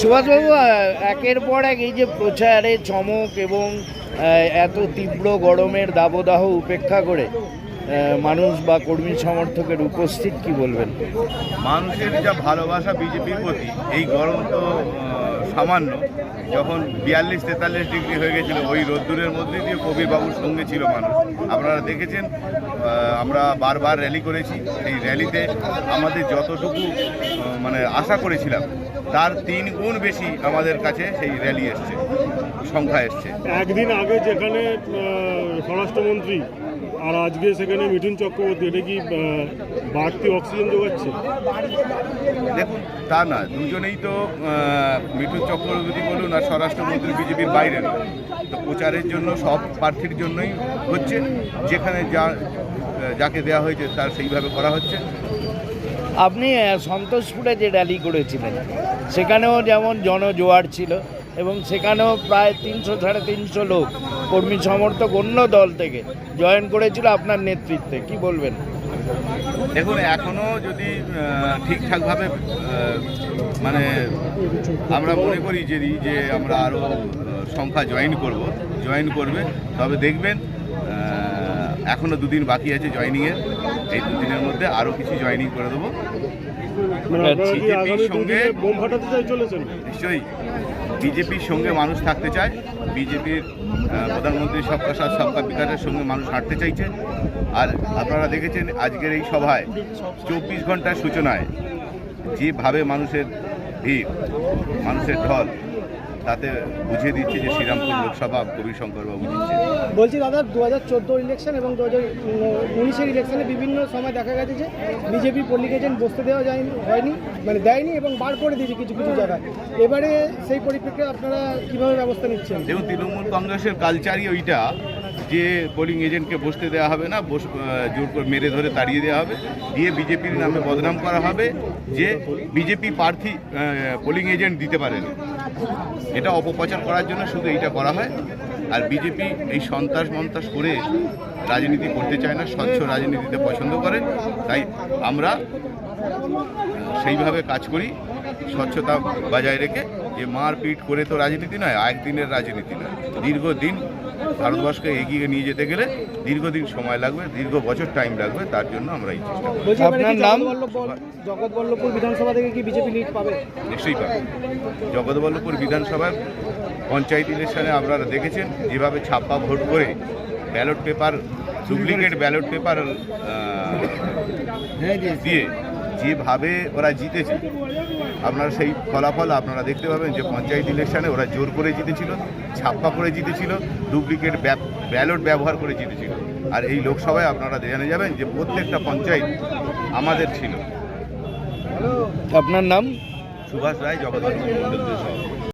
সুভাষবাবু একের পর এক এই যে প্রচারে চমক এবং এত তীব্র গরমের দাবদাহ উপেক্ষা করে মানুষ বা কর্মী সমর্থকের উপস্থিত কি বলবেন? মানুষের যা ভালোবাসা বিজেপির প্রতি, এই গরম তো সামান্য যখন বিয়াল্লিশ তেতাল্লিশ ডিগ্রি হয়ে গেছিল ওই রোদ্দুরের মধ্যে দিয়ে কবির বাবুর সঙ্গে ছিল মানুষ। আপনারা দেখেছেন আমরা বারবার র্যালি করেছি। এই র্যালিতে আমাদের যতটুকু মানে আশা করেছিলাম তার তিন গুণ বেশি আমাদের কাছে সেই র্যালি এসছে সংখ্যা এসছে। একদিন আগে যেখানে স্বরাষ্ট্রমন্ত্রী আর আজকে সেখানে মিঠুন চক্রবর্তী এটা কি বাড়তি অক্সিজেন যোগাচ্ছে? দেখুন তা না দুজনেই তো মিঠুন চক্রবর্তী বলুন আর স্বরাষ্ট্রমন্ত্রী বিজেপির বাইরে তো প্রচারের জন্য, সব প্রার্থীর জন্যই হচ্ছে, যেখানে যা, যাকে দেওয়া হয়েছে তার সেইভাবে করা হচ্ছে। আপনি সন্তোষপুরে যে র্যালি করেছিলেন, সেখানেও যেমন জনজোয়ার ছিল এবং সেখানেও প্রায় তিনশো, সাড়ে তিনশো লোক কর্মী সমর্থক অন্য দল থেকে জয়েন করেছিল আপনার নেতৃত্বে, কি বলবেন? দেখুন এখনও যদি ঠিকঠাকভাবে মানে আমরা মনে করি যদি যে আমরা আরও সংখ্যা জয়েন করব জয়েন করবে। তবে দেখবেন এখনও দুদিন বাকি আছে জয়েনিংয়ের এই দুদিনের মধ্যে আরও কিছু জয়েনিং করে দেবো। মানে নিশ্চয়ই। বিজেপির সঙ্গে মানুষ থাকতে চায়, বিজেপির প্রধানমন্ত্রী সবকা সাথ সবকা বিকাশের সঙ্গে মানুষ হাঁটতে চাইছে। আর আপনারা দেখেছেন আজকের এই সভায় চব্বিশ ঘণ্টার সূচনায় যেভাবে মানুষের ভিড়, মানুষের ঢল তাতে বুঝিয়ে দিচ্ছে যে শ্রীরামপুর লোকসভা কবির শঙ্করবাবু জিতছে বলছি দাদা দু হাজার চোদ্দ ইলেকশন এবং দু হাজার উনিশের ইলেকশনে বিভিন্ন সময় দেখা গেছে যে বিজেপি পল্লিকেশন বসতে দেওয়া যায়নি হয়নি মানে দেয়নি এবং বার করে দিয়েছে কিছু কিছু জায়গায়। এবারে সেই পরিপ্রেক্ষিতে আপনারা কীভাবে ব্যবস্থা নিচ্ছেন? দেখুন তৃণমূল কংগ্রেসের কালচারই ওইটা। যে পোলিং এজেন্টকে বসতে দেওয়া হবে না, বস জোর করে মেরে ধরে তাড়িয়ে দেওয়া হবে। দিয়ে বিজেপির নামে বদনাম করা হবে যে বিজেপি প্রার্থী পোলিং এজেন্ট দিতে পারেনি। এটা অপপ্রচার করার জন্য শুধু এইটা করা হয়। আর বিজেপি এই সন্ত্রাস মন্ত্রাস করে রাজনীতি করতে চায় না, স্বচ্ছ রাজনীতিতে পছন্দ করে। তাই আমরা সেইভাবে কাজ করি, স্বচ্ছতা বজায় রেখে। যে মারপিট করে তো রাজনীতি নয় একদিনের রাজনীতি নয়। দীর্ঘদিন ভারতবর্ষকে এগিয়ে নিয়ে যেতে গেলে দীর্ঘদিন সময় লাগবে দীর্ঘ বছর টাইম লাগবে তার জন্য আমরা এই চেষ্টা করি বলছি আপনার নাম? জগৎবল্লভপুর বিধানসভা থেকে কি বিজেপি লিড পাবে? নিশ্চয়ই পাবে। জগৎবল্লভপুর বিধানসভার পঞ্চায়েত ইলেকশনে আপনারা দেখেছেন যেভাবে ছাপ্পা ভোট করে ballot paper duplicate ballot paper দিয়ে যেভাবে ওরা জিতেছে আপনারা সেই ফলাফল আপনারা দেখতে পাবেন যে পঞ্চায়েত ইলেকশানে ওরা জোর করে জিতেছিল ছাপ্পা করে জিতেছিল ডুপ্লিকেট ব্যালট ব্যবহার করে জিতেছিল। আর এই লোকসভায় আপনারা জেনে যাবেন যে প্রত্যেকটা পঞ্চায়েত আমাদের ছিল। আপনার নাম? সুভাষ রায় জগদ্ধ